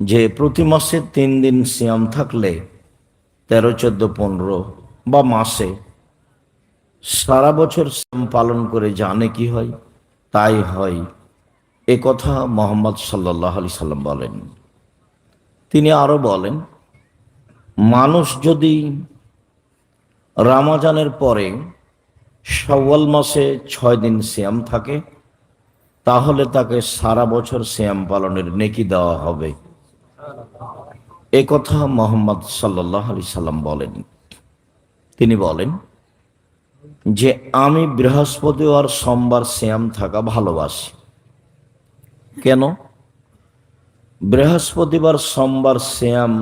যে প্রতি মাসে তিন দিন সিয়াম থাকলে তেরো, চোদ্দ, পনেরো বা মাসে সারা বছর সিয়াম পালন করে জানে কি হয়? তাই হয়। এ কথা মোহাম্মদ সাল্লাহ আলি সাল্লাম বলেন। তিনি আরও বলেন, মানুষ যদি রামাজানের পরে সওয়াল মাসে ছয় দিন শ্যাম থাকে, তাহলে তাকে সারা বছর শ্যাম পালনের নেকি দেওয়া হবে। এ কথা মোহাম্মদ সাল্লাহ আলি সাল্লাম বলেন। তিনি বলেন যে, আমি বৃহস্পতি আর সোমবার শ্যাম থাকা ভালোবাসি। কেন? বৃহস্পতিবার সোমবার শ্যাম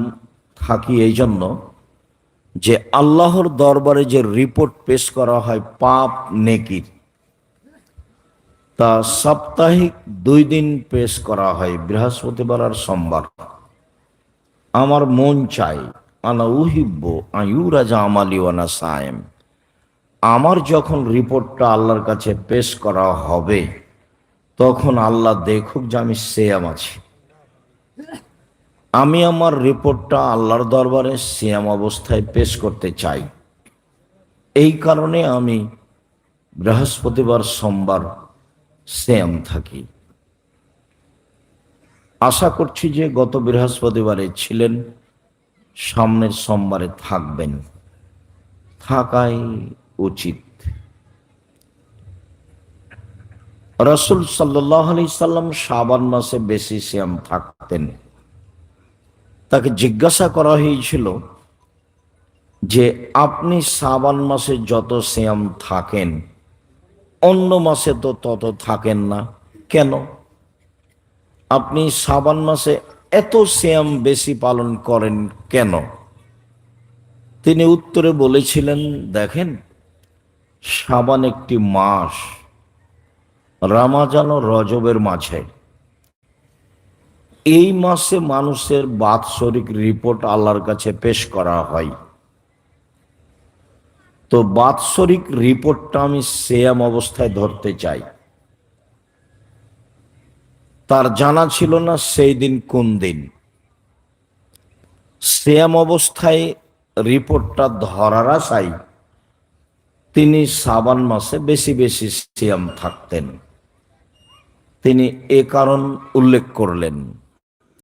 থাকি এই জন্য যে, আল্লাহর দরবারে যে রিপোর্ট পেশ করা হয় পাপ নেকির, তা সাপ্তাহিক দুই দিন পেশ করা হয় বৃহস্পতিবার আর সোমবার। আমার মন চাই। আনা উহিব্ব আয়ুরাজা আমালি ওয়ানা সায়েম। আমার যখন রিপোর্টটা আল্লাহর কাছে পেশ করা হবে, তখন আল্লাহ দেখুক যে আমি সেয়াম আছি। আমি আমার রিপোর্টটা আল্লাহর দরবারে সিয়াম অবস্থায় পেশ করতে চাই। এই কারণে আমি বৃহস্পতিবার সোমবার শ্যাম থাকি। আশা করছি যে গত বৃহস্পতিবারে ছিলেন, সামনের সোমবারে থাকবেন। থাকাই উচিত। রসুল সাল্লাহ আলি সাল্লাম সাবান মাসে বেশি শ্যাম থাকতেন। তাকে জিজ্ঞাসা করা হয়েছিল যে, আপনি সাবান মাসে যত শ্যাম থাকেন, অন্য মাসে তো তত থাকেন না। কেন? আপনি সাবান মাসে এত শ্যাম বেশি পালন করেন কেন? তিনি উত্তরে বলেছিলেন, দেখেন, সাবান একটি মাস রামাজান ও রজবের মাঝে। এই মাসে মানুষের বাৎসরিক রিপোর্ট আল্লাহর কাছে পেশ করা হয়। তো বাৎসরিক রিপোর্টটা আমি সেয়াম অবস্থায় ধরতে চাই। তার জানা ছিল না সেই দিন কোন দিন। শ্যাম অবস্থায় রিপোর্টটা ধরার আশাই তিনি সাবান মাসে বেশি বেশি সিয়াম থাকতেন। তিনি এ কারণ উল্লেখ করলেন।